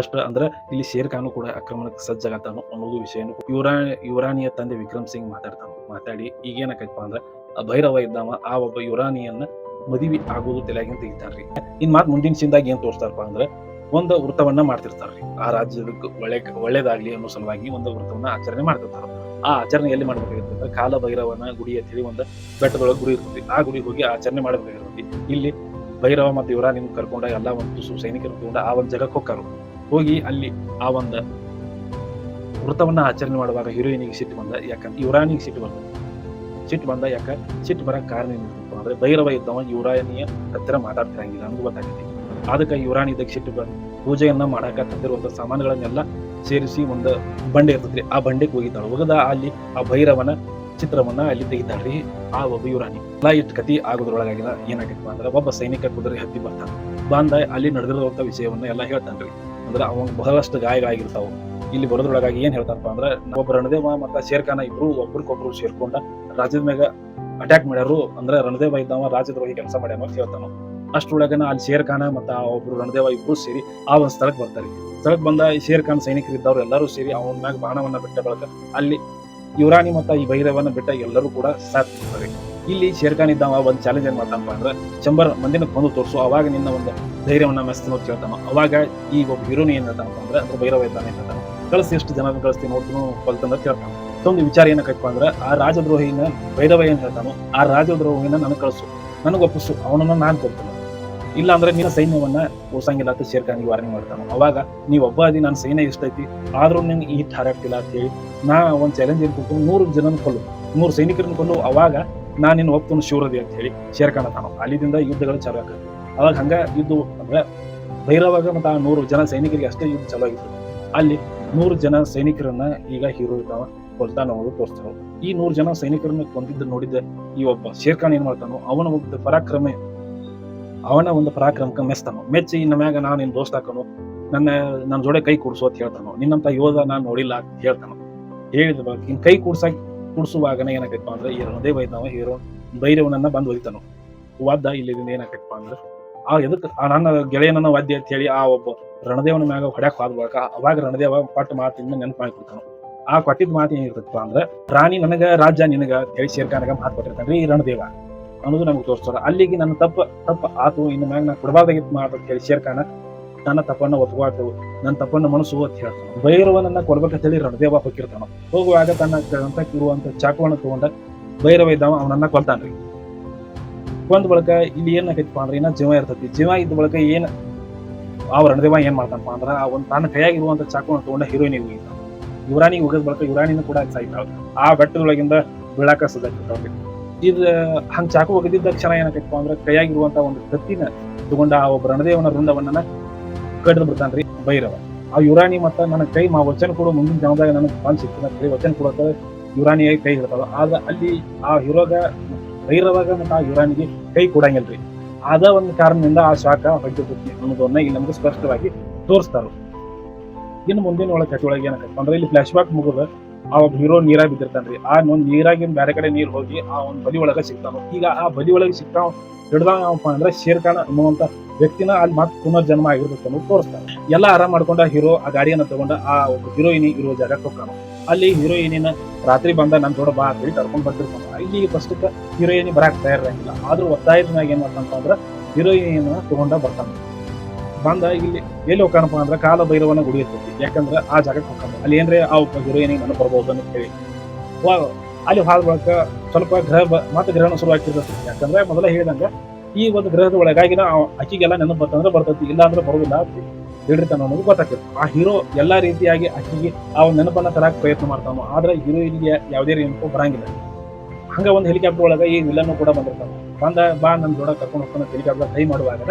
Speaker 1: ಅಷ್ಟ ಅಂದ್ರೆ ಇಲ್ಲಿ ಶೇರ್ ಖಾನು ಕೂಡ ಆಕ್ರಮಣಕ್ಕೆ ಸಜ್ಜಾಗತ್ತಾನು ಅನ್ನೋದು ವಿಷಯ ಯುವರಾ ಯುವರಾಣಿಯ ತಂದೆ ವಿಕ್ರಮ್ ಸಿಂಗ್ ಮಾತಾಡ್ತಾನ. ಮಾತಾಡಿ ಈಗ ಏನಕ್ಕಪ್ಪ ಅಂದ್ರೆ, ಆ ಭೈರವ ಇದ್ದಾವ, ಆ ಒಬ್ಬ ಯುರಾನಿಯನ್ನ ಮದುವೆ ಆಗೋದು ತಲೆಯಾಗಿಂದ ತೆಗಿತಾರ್ರಿ ಇನ್ ಮಾತು ಮುಂದಿನ ಸಿಂದಾಗ ಏನ್ ತೋರಿಸ್ತಾರಪ್ಪ ಅಂದ್ರೆ, ಒಂದು ವೃತ್ತವನ್ನ ಮಾಡ್ತಿರ್ತಾರ್ರಿ. ಆ ರಾಜ್ಯದಕ್ಕೆ ಒಳ್ಳೆ, ಒಳ್ಳೇದಾಗ್ಲಿ ಅನ್ನೋ ಸಲುವಾಗಿ ಒಂದು ವೃತ್ತವನ್ನ ಆಚರಣೆ ಮಾಡ್ತಿರ್ತಾರ. ಆ ಆಚರಣೆ ಎಲ್ಲಿ ಮಾಡ್ಬೇಕಾಗಿರ್ತದೆ ಕಾಲ ಭೈರವನ ಗುಡಿ ಅಂತ ಹೇಳಿ ಒಂದು ಬೆಟ್ಟದೊಳಗೆ ಗುಡಿ ಇರ್ತೈತಿ ಆ ಗುಡಿ ಹೋಗಿ ಆಚರಣೆ ಮಾಡ್ಬೇಕಾಗಿರ್ತೈತಿ. ಇಲ್ಲಿ ಭೈರವ ಮತ್ತು ಯುವರಾಣಿನ ಕರ್ಕೊಂಡ ಎಲ್ಲ ಒಂದು ಸೈನಿಕರು ತಗೊಂಡ ಆ ಒಂದು ಜಗಕ್ಕೆ ಹೋಗ್ತಾರ. ಹೋಗಿ ಅಲ್ಲಿ ಆ ಒಂದು ವೃತ್ತವನ್ನ ಆಚರಣೆ ಮಾಡುವಾಗ ಹೀರೋಯಿನಿಗೆ ಸಿಟ್ಟು ಬಂದ ಯಾಕಂದ್ರೆ ಯುವರಾಣಿಗೆ ಸಿಟ್ಟು ಬಂದ. ಸಿಟ್ಟು ಬಂದ ಯಾಕ, ಸಿಟ್ಟು ಬರಕ್ ಕಾರಣ ಏನಿರ್ತಪ್ಪ ಅಂದ್ರೆ ಭೈರವ ಇದ್ದವ ಯುವರಾಣಿಯ ಹತ್ತಿರ ಮಾತಾಡ್ತಿರಂಗಿಲ್ಲ ಅನ್ನೋದು ಗೊತ್ತಾಗೈತಿ ಅದಕ್ಕೆ ಯುವರಾಣಿ ಇದಕ್ಕೆ ಸಿಟ್ಟು ಬಂದು. ಪೂಜೆಯನ್ನ ಮಾಡಾಕ ತಂದಿರುವಂತ ಸಾಮಾನುಗಳನ್ನೆಲ್ಲ ಸೇರಿಸಿ ಒಂದು ಬಂಡೆ ಇರ್ತದ್ರಿ ಆ ಬಂಡೆಗೆ ಹೋಗಿದ್ದಾಳೆ. ಹೋಗದ ಅಲ್ಲಿ ಆ ಭೈರವನ ಚಿತ್ರವನ್ನ ಅಲ್ಲಿ ತೆಗಿತಾಳ್ರಿ, ಆ ಒಬ್ಬ ಯುವರಾಣಿ ಎಲ್ಲ ಇಟ್ಟು ಕತಿ ಆಗೋದ್ರೊಳಗಾಗಿಲ್ಲ ಏನಾಗಿತ್ತು ಅಂದ್ರೆ ಒಬ್ಬ ಸೈನಿಕ ಕುದುರೆ ಹತ್ತಿ ಬರ್ತಾನೆ. ಬಂದ ಅಲ್ಲಿ ನಡೆದಿರುವಂತ ವಿಷಯವನ್ನ ಎಲ್ಲ ಹೇಳ್ತಾನ್ರಿ. ಅಂದ್ರೆ ಅವಂಗ ಬಹಳಷ್ಟು ಗಾಯಗಳಾಗಿರ್ತಾವ. ಇಲ್ಲಿ ಬರೋದ್ರೊಳಗಾಗಿ ಏನ್ ಹೇಳ್ತಾರಪ್ಪ ಅಂದ್ರೆ, ಒಬ್ಬ ರಣದೇವ ಮತ್ತ ಶೇರ್ಖಾನ ಇಬ್ರು ಒಬ್ರಿಗೊಬ್ರು ಸೇರ್ಕೊಂಡ ರಾಜ್ಯದ ಮ್ಯಾಗ ಅಟ್ಯಾಕ್ ಮಾಡ್ಯಾರು ಅಂದ್ರೆ ರಣದೇವ ಇದ್ದಾವ ರಾಜ್ಯದ್ರೋಹಿ ಕೆಲಸ ಮಾಡ್ಯಾನ ಅಂತ ಹೇಳ್ತಾನ ಅಷ್ಟೊಳಗನ ಅಲ್ಲಿ ಶೇರ್ಖಾನ ಮತ್ತ ಒಬ್ರು ರಣದೇವ ಇಬ್ರು ಸೇರಿ ಆ ಒಂದ್ ಸ್ಥಳಕ್ಕೆ ಬರ್ತಾರೆ. ಸ್ಥಳಕ್ಕೆ ಬಂದ ಈ ಶೇರ್ ಖಾನ್ ಸೈನಿಕರು ಇದ್ದವ್ರು ಎಲ್ಲರೂ ಸೇರಿ ಅವನ ಮ್ಯಾಗ ಬಾಣವನ್ನ ಬಿಟ್ಟ ಬಳಕ ಅಲ್ಲಿ ಯುವರಾಣಿ ಮತ್ತ ಈ ಭೈರವನ್ನ ಬಿಟ್ಟ ಎಲ್ಲರೂ ಕೂಡ ಸಾಥ್ ಕೊಡ್ತಾರೆ ಇಲ್ಲಿ ಶೇರ್ ಇದ್ದಾವ ಒಂದು ಚಾಲೆಂಜ್ ಏನ್ ಮಾಡ್ತಾನಪ್ಪ ಅಂದ್ರೆ, ಚಂಬರ್ ಮಂದಿನ ಬಂದು ತೋರಿಸು, ಅವಾಗ ನಿನ್ನ ಒಂದು ಧೈರ್ಯವನ್ನ ಮೆಸ್ತೀನಿ ಕೇಳ್ತಾನ. ಅವಾಗ ಈ ಒಬ್ಬ ಹೀರೋನಿ ಏನ್ ಹೇಳ್ತಾನಪ್ಪ ಅಂದ್ರೆ ಭೈರವ ಇದ್ದಾನೆ ಹೇಳ್ತಾನ. ಕಳಿಸಿ, ಎಷ್ಟು ಜನ ಕಳಿಸ್ತೀನಿ ನೋಡ್ತೀನಿ ಕೊಲ್ತಂದ ಕೇಳ್ತಾನೆ. ಮತ್ತೊಂದು ವಿಚಾರ ಏನಕ್ಕಪ್ಪ ಅಂದ್ರೆ, ಆ ರಾಜದ್ರೋಹಿನ, ಭೈರವ ಏನ್ ಹೇಳ್ತಾನೋ, ಆ ರಾಜದ್ರೋಹಿನ ನನಗೆ ಕಳಿಸು. ನನಗೆ ಒಪ್ಪಿಸು, ಅವನನ್ನ ನಾನ್ ಕೊಡ್ತೇನೆ. ಇಲ್ಲ ಅಂದ್ರೆ ನಿನ್ನ ಸೈನ್ಯವನ್ನ ಓಸಂಗಿಲ್ಲ ಅಂತ ಶೇರ್ಖಾನಿಗೆ ವಾರ್ನಿಂಗ್ ಮಾಡ್ತಾನೆ. ಅವಾಗ ನೀವ್ ಒಬ್ಬ ಅದಿ ನನ್ನ ಸೈನ್ಯ ಇಷ್ಟ ಐತಿ ಆದ್ರೂ ನಿಂಗೆ ಈ ಹಾರಾಡ್ತಿಲ್ಲ ಅಂತ ಹೇಳಿ, ನಾ ಒಂದು ಚಾಲೆಂಜ್ ಏನ್ ಕೊಟ್ಟು ನೂರು ಜನನ ಕೊಲ್ಲು. ನೂರು ಸೈನಿಕರನ್ನ ಕೊಲ್ಲು, ಅವಾಗ ನಾ ನಿನ್ನ ಒಪ್ತನ ಶಿವರದಿ ಅಂತ ಹೇಳಿ ಶೇರ್ಖಾನ ತಾನು ಅಲ್ಲಿದಿಂದ ಯುದ್ಧಗಳು ಚಾಲು ಆಗ ಅವಾಗ ಹಂಗ ಯುದ್ಧ ಅಂದ್ರೆ, ಭೈರವಾಗ ಮತ್ತೆ ಆ ನೂರು ಜನ ಸೈನಿಕರಿಗೆ ಅಷ್ಟೇ ಯುದ್ಧ ಚಾಲು ಆಗಿತ್ತು. ಅಲ್ಲಿ ನೂರು ಜನ ಸೈನಿಕರನ್ನ ಈಗ ಹೀರೋ ಇದ್ದಾವ ಕೊಲ್ತಾನ ಅವರು ತೋರಿಸ್ತಾರ ಈ ನೂರು ಜನ ಸೈನಿಕರನ್ನ ಕೊಂದಿದ್ದ ನೋಡಿದ್ದ. ಈ ಒಬ್ಬ ಶೇರ್ಖಾನ್ ಏನ್ ಮಾಡ್ತಾನೋ, ಅವನ ಒಂದು ಪರಾಕ್ರಮ, ಅವನ ಒಂದು ಪರಾಕ್ರಮಕ್ಕೆ ಮೆಚ್ತಾನೋ. ಮೆಚ್ಚಿ ಇನ್ನ ಮ್ಯಾಗ ನಾನು ನಿನ್ ದೋಸ್ತ್ ಹಾಕೋನು, ನನ್ನ ನನ್ನ ಜೋಡೆ ಕೈ ಕೂಡ್ಸು ಅಂತ ಹೇಳ್ತಾನೋ. ನಿನ್ನಂತ ಯೋಧ ನಾನು ನೋಡಿಲ್ಲ ಅಂತ ಹೇಳ್ತಾನೋ. ಹೇಳಿದ ಬಾಕಿ ಇನ್ ಕೈ ಕೂಡ್ಸಾಕ್ ಕೂಡ್ಸುವಾಗನ ಏನಾಗತ್ತಪ್ಪ ಅಂದ್ರೆ, ಈ ಹೃದಯ ಬೈದವ ಹೀರೋ ಭೈರವನನ್ನ ಬಂದು ಒಯ್ತಾನೋ. ವಾದ್ದ ಇಲ್ಲಿ ಏನಾಗೈತಪ್ಪ ಅಂದ್ರೆ ಆ ಎದಕ್ಕೆ ನನ್ನ ಗೆಳೆಯನನ್ನ ವಾದ್ಯ ಅಂತ ಹೇಳಿ ಆ ಒಬ್ಬ ರಣದೇವನ ಮ್ಯಾಗ ಹೊಡ್ಯಾಕ್ ಬಳಿಕ ಅವಾಗ ರಣದೇವ ಕೊಟ್ಟ ಮಾತಿಂದ ನೆನಪು ಮಾಡಿಕೊಡ್ತಾನ. ಆ ಕೊಟ್ಟಿದ್ ಮಾತು ಏನಿರ್ತಪ್ಪ ಅಂದ್ರೆ, ರಾಣಿ ನನಗ ರಾಜ್ಯ ನಿನಗ ಹೇಳಿ ಶೇರ್ಖಾನಗ ಮಾತು ಕೊಟ್ಟಿರ್ತಾನ್ರಿ ಈ ರಣದೇವ. ಅನ್ನೋದು ನಮ್ಗೆ ತೋರಿಸ್ತಾರ. ಅಲ್ಲಿಗೆ ನನ್ನ ತಪ್ಪ ತಪ್ಪ ಆತು, ಇನ್ನು ಮ್ಯಾಗ ನಾ ಕೊಡಬಾರ್ದಾಗಿತ್ತು ಮಾತು ಹೇಳಿ ಶೇರ್ಖಾನ ನನ್ನ ತಪ್ಪನ್ನ ಒಪ್ಕೊಳ್ತೇವೆ ನನ್ನ ತಪ್ಪನ್ನ ಮನಸ್ಸು ಅಂತ ಹೇಳ್ತಾನೆ. ಭೈರವನನ್ನ ಕೊಡ್ಬೇಕಂತ ಹೇಳಿ ರಣದೇವ ಹೋಗಿರ್ತಾನ ಹೋಗುವಾಗ ತನ್ನ ಇರುವಂತ ಚಾಕುವನ್ನ ತಗೊಂಡ ಭೈರವ ಇದ್ದಾವ, ಅವನನ್ನ ಕೊಲ್ತಾನ್ರಿ. ಕೊಂದ್ ಬಳಕ ಇಲ್ಲಿ ಏನ್ ಆಗೈತಪ್ಪ ಅಂದ್ರೆ ಇನ್ನ ಜೀವ ಇರ್ತೈತಿ. ಜೀವ ಇದ್ದ ಬಳಕ ಏನ್ ಆ ರಣದೇವ ಏನ್ ಮಾಡ್ತಾನಪ್ಪ ಅಂದ್ರ ಆ ಒಂದು ತನ್ನ ಕೈಯಾಗಿರುವಂತ ಚಾಕುವನ್ನ ತಗೊಂಡ ಹೀರೋಯಿನ್ ಹೋಗಿದ್ದ ಯುವರಾಣಿ ಹೋಗದ್ ಬಳಕ ಯುವರಾಣಿನ ಕೂಡ ಸಾಯ್ತಾವ ಆ ಬೆಟ್ಟದೊಳಗಿಂದ ಬೀಳಾಕ ಸದಾಗ್ತಾವ್ರಿ ಇದ್, ಹಂಗ್ ಚಾಕು ಒಗದಿದ್ದ ಕ್ಷಣ ಏನಾಗೈತಪ್ಪ ಅಂದ್ರೆ ಕೈಯಾಗಿರುವಂತ ಒಂದು ಕತ್ತಿನ ತಗೊಂಡ ಆ ಒಬ್ಬ ರಣದೇವನ ವೃಂದವನ್ನ ಕಡ್ದು ಬಿಡ್ತಾನ್ರಿ ಭೈರವ. ಆ ಯುರಾಣಿ ಮತ್ತ ನನ್ನ ಕೈ, ಮಾ ವಚನ ಕೊಡು, ಮುಂದಿನ ಜನದಾಗ ನನಗೆ ಬಂದ್ ಕೈ ವಚನ ಕೊಡಕ ಯುರಾಣಿಯಾಗಿ ಕೈ ಹಿಡ್ತಾವ ಆದ ಅಲ್ಲಿ ಆ ಹೀರೋಗ ಭೈರವಾಗ ಮತ್ತು ಆ ಯುರಾನಿಗೆ ಕೈ ಕೊಡಂಗಿಲ್ರಿ ಅದ ಒಂದು ಕಾರಣದಿಂದ ಆ ಶಾಖ ಹೊಟ್ಟೆ ಅನ್ನೋದನ್ನ ಇಲ್ಲಿ ನಮ್ಗೆ ಸ್ಪಷ್ಟವಾಗಿ ತೋರಿಸ್ತಾರ ಇನ್ನು ಮುಂದಿನ ಒಳಗೆ ಕತೆ ಒಳಗೆ ಏನಾಗತ್ತೆ ಅಂದ್ರೆ ಇಲ್ಲಿ ಫ್ಲಾಶ್ ಬ್ಯಾಕ್ ಮುಗಿದ ಆ ಒಬ್ಬ ಹೀರೋ ನೀರಾಗ ಬಿದ್ದಿರ್ತಾನ್ರಿ ಆ ಒಂದು ನೀರಾಗಿನ ಬೇರೆ ಕಡೆ ನೀರು ಹೋಗಿ ಆ ಒಂದು ಬಲಿ ಒಳಗೆ ಸಿಗ್ತಾನ. ಈಗ ಆ ಬಲಿ ಒಳಗೆ ಸಿಗ್ತಾವ ಹಿಡ್ದಾವ ಅಂದ್ರೆ ಶೇರ್ ಖಾನ್ ಅನ್ನುವಂತ ವ್ಯಕ್ತಿನ ಅಲ್ಲಿ ಮತ್ತೆ ಪುನರ್ಜನ್ಮ ಜನ್ಮ ಅನ್ನೋದು ತೋರಿಸ್ತಾರೆ. ಎಲ್ಲ ಆರಾಮ್ ಮಾಡ್ಕೊಂಡ ಹೀರೋ ಆ ಗಾಡಿಯನ್ನು ತಗೊಂಡ ಆ ಒಬ್ಬ ಹೀರೋಯಿನಿ ಇರುವ ಜಾಗಕ್ಕೆ ಹೋಗ್ತಾನ. ಅಲ್ಲಿ ಹೀರೋಯಿನಿನ ರಾತ್ರಿ ಬಂದ ನನ್ ಜೋಡ ಬಾ ಅಂತೇಳಿ ಕರ್ಕೊಂಡು ಬರ್ತಿರ್ತಾನೆ ಇಲ್ಲಿ ಫಸ್ಟ್ ಹೀರೋಯಿನಿ ಬರಾಕ್ ತಯಾರಿಲ್ಲ ಆದ್ರೂ ಒತ್ತಾಯದ ಮ್ಯಾಗ ಏನ್ ಮಾಡ್ತಾನಪ್ಪ ಅಂದ್ರ ಹೀರೋಯಿನಿನ ತಗೊಂಡ ಬರ್ತಾನೆ. ಬಂದ ಇಲ್ಲಿ ಎಲ್ಲಿ ಹೋಗ್ತಾನಪ್ಪ ಅಂದ್ರೆ ಕಾಲ ಭೈರವನ ಗುಡಿ ಯಾಕಂದ್ರ ಆ ಜಾಗಕ್ಕೆ ಹೋಗ್ತಾನೆ. ಅಲ್ಲಿ ಏನ್ರೆ, ಆ ಒಬ್ಬ ಹೀರೋಯಿನಿಗೆ ನಾನು ಬರ್ಬೋದು ಅಂತ ಹೇಳಿ. ಅಲ್ಲಿ ಹಾಲ್ ಬಳಕ ಸ್ವಲ್ಪ ಗ್ರಹ ಮತ್ತೆ ಗ್ರಹಣ ಶುರು ಆಗ್ತಿರ್ತೈತಿ ಯಾಕಂದ್ರೆ ಮೊದಲ ಹೇಳಿದಂಗ ಈ ಒಂದು ಗ್ರಹದ ಒಳಗಾಗಿನ ಅಕ್ಕಿಗೆಲ್ಲ ನೆನಪು ಬರ್ತಂದ್ರೆ ಬರ್ತೈತಿ. ಇಲ್ಲ ಅಂದ್ರೆ ಬರೋದಿಲ್ಲ ಅಂತ ಹೇಳಿರ್ತಾನ ಅನ್ನೋದು ಗೊತ್ತಾಗ್ತದೆ. ಆ ಹೀರೋ ಎಲ್ಲ ರೀತಿಯಾಗಿ ಆಕೆಗೆ ಆ ಒಂದು ನೆನಪನ್ನ ತರಕ್ಕೆ ಪ್ರಯತ್ನ ಮಾಡ್ತಾನೋ, ಆದ್ರೆ ಹೀರೋಯಿನ್ಗೆ ಯಾವುದೇ ನೆನಪು ಬರಂಗಿಲ್ಲ. ಹಂಗ ಒಂದು ಹೆಲಿಕಾಪ್ಟರ್ ಒಳಗೆ ಈ ವಿಲನ್ ಕೂಡ ಬಂದಿರ್ತಾನ. ಬಂದ, ಬಾ ನನ್ನ ದೊಡ್ಡ ಕರ್ಕೊಂಡು ಹೋಗ್ತಾನೆ ಹೆಲಿಕಾಪ್ಟರ್ ಟ್ರೈ ಮಾಡುವಾಗ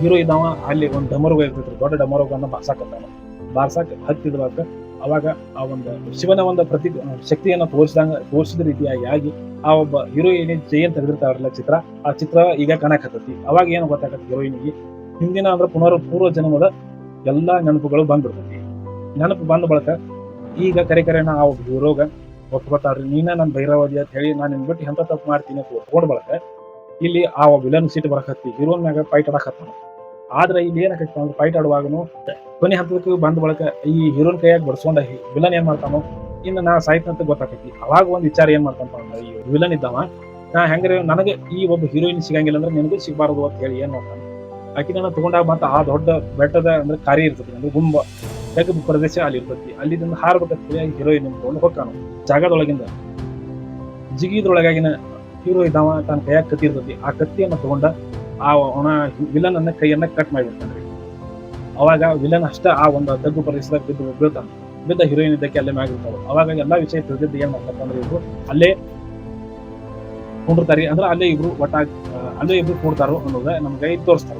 Speaker 1: ಹೀರೋ ಇದ್ದಾವ, ಅಲ್ಲಿ ಒಂದು ಡಮರುಗ ಇರ್ತೈತ್ರಿ ದೊಡ್ಡ ಡಮರುಗನ್ನ ಬಾರ್ಸಾಕತ್ತಾನ. ಬಾರ್ಸಾಕ್ ಹತ್ತಿಡುವಾಗ ಅವಾಗ ಆ ಒಂದು ಶಿವನ ಒಂದು ಪ್ರತಿ, ಶಕ್ತಿಯನ್ನು ತೋರಿಸಿದಂಗ, ತೋರಿಸಿದ ರೀತಿಯಾಗಿ ಆಗಿ ಆ ಒಬ್ಬ ಹೀರೋಯಿನ್ ಅಂತ ತೆಗೆದಿರ್ತಾರಲ್ಲ ಚಿತ್ರ, ಆ ಚಿತ್ರ ಈಗ ಕಾಣಕತ್ತೈತಿ. ಅವಾಗ ಏನು ಗೊತ್ತಾಗತ್ತೆ ಹೀರೋಯಿನ್ಗೆ ಹಿಂದಿನ ಅಂದ್ರೆ ಪುನರ್ ಪೂರ್ವ ಜನ್ಮದ ಎಲ್ಲಾ ನೆನಪುಗಳು ಬಂದ್ಬಿಡ್ತೈತಿ ನೆನಪು ಬಂದ ಬಳಕ ಈಗ ಕರೆ ಕರೆನ ಆ ರೋಗ ಹೀರೋಗ ಒಪ್ಕೊತಾರ್ರಿ ನೀನ ನನ್ನ ಭೈರವಾದಿ ಅಂತ ಹೇಳಿ ನಾನು ನಿನ್ ಬಿಟ್ಟು ಎಂತ ತಪ್ಪು ಮಾಡ್ತೀನಿ ಅಂತ ಒಪ್ಕೊಂಡ್ ಬಳಕ ಇಲ್ಲಿ ಆ ವಿಲನ್ ಸೀಟ್ ಬರಕತ್ತಿ ಹೀರೋನ್ ಮ್ಯಾಗ ಫೈಟ್ ಆಡಕತ್ತಾನ ಆದ್ರೆ ಇಲ್ಲಿ ಏನಾಗೈತಿ ಅಂದ್ರೆ ಫೈಟ್ ಆಡುವಾಗನು ಕೊನೆ ಹಂತಕ್ಕೆ ಬಂದ ಬಳಕ ಈ ಹೀರೋನ್ ಕೈಯಾಗ ಬಡ್ಸ್ಕೊಂಡ ವಿಲನ್ ಏನ್ ಮಾಡ್ತಾನೋ, ಇನ್ನು ನಾ ಸಾಯ್ತಂತ ಗೊತ್ತಾಕೈತಿ. ಅವಾಗ ಒಂದು ವಿಚಾರ ಏನ್ ಮಾಡ್ತಾನಪ್ಪ ಈ ವಿಲನ್ ಇದ್ದಾವ, ನಾ ಹೆಂಗ್ರೆ ನನಗೆ ಈ ಒಬ್ಬ ಹೀರೋಯಿನ್ ಸಿಗಂಗಿಲ್ಲ ಅಂದ್ರೆ ನಿನಗೂ ಸಿಗಬಾರದು ಅಂತ ಹೇಳಿ ಏನ್ ಮಾಡ್ತಾನೆ? ನನ್ನ ತಗೊಂಡಾಗ ಮತ್ತೆ ಆ ದೊಡ್ಡ ಬೆಟ್ಟದ ಅಂದ್ರೆ ಕಾರ್ಯ ಇರ್ತದೆ, ಅಂದ್ರೆ ಗುಂಬ. ಜಗ ಪ್ರದೇಶ ಅಲ್ಲಿ ಇರ್ತೈತಿ ಅಲ್ಲಿಂದ ಹಾರ್ಬೇಕಂತ ಹೀರೋಯಿನ್ ತಗೊಂಡು ಹೋಗ್ತಾನ ಜಾಗದೊಳಗಿಂದ. ಜಿಗಿದೊಳಗಾಗಿನ ಹೀರೋ ಇದ್ದಾವ ತನ್ನ ಕೈಯಾಗ ಕತ್ತಿ ಇರ್ತೈತಿ ಆ ಕತ್ತಿಯನ್ನ ತಗೊಂಡ ಆ ಒಣ ವಿಲನ್ ಅನ್ನ ಕೈಯನ್ನ ಕಟ್ ಮಾಡಿರ್ತಾನೆ. ಅವಾಗ ವಿಲನ್ ಅಷ್ಟ ಆ ಒಂದು ತಗ್ಗು ಪ್ರದೇಶದಾಗ ಬಿದ್ದು ಬೀಳ್ತಾನ. ಬಿದ್ದ ಹೀರೋಯಿನ್ ಇದ್ದಕ್ಕೆ ಅಲ್ಲೇ ಮ್ಯಾಗಿರ್ತಾವ ಅವಾಗ ಎಲ್ಲಾ ವಿಷಯ ತಿಳಿದಿದ್ದು ಏನ್ ಮಾಡ್ತಾರೆ ಇಬ್ರು ಅಲ್ಲೇ ಕುಂಡಿರ್ತಾರಿ. ಅಂದ್ರೆ ಅಲ್ಲೇ ಇಬ್ರು ಒಟ್ಟಾಗಿ ಅಲ್ಲೇ ಇಬ್ರು ಕೂಡ್ತಾರೋ ಅನ್ನೋದ ನಮ್ಗೆ ತೋರಿಸ್ತಾರ.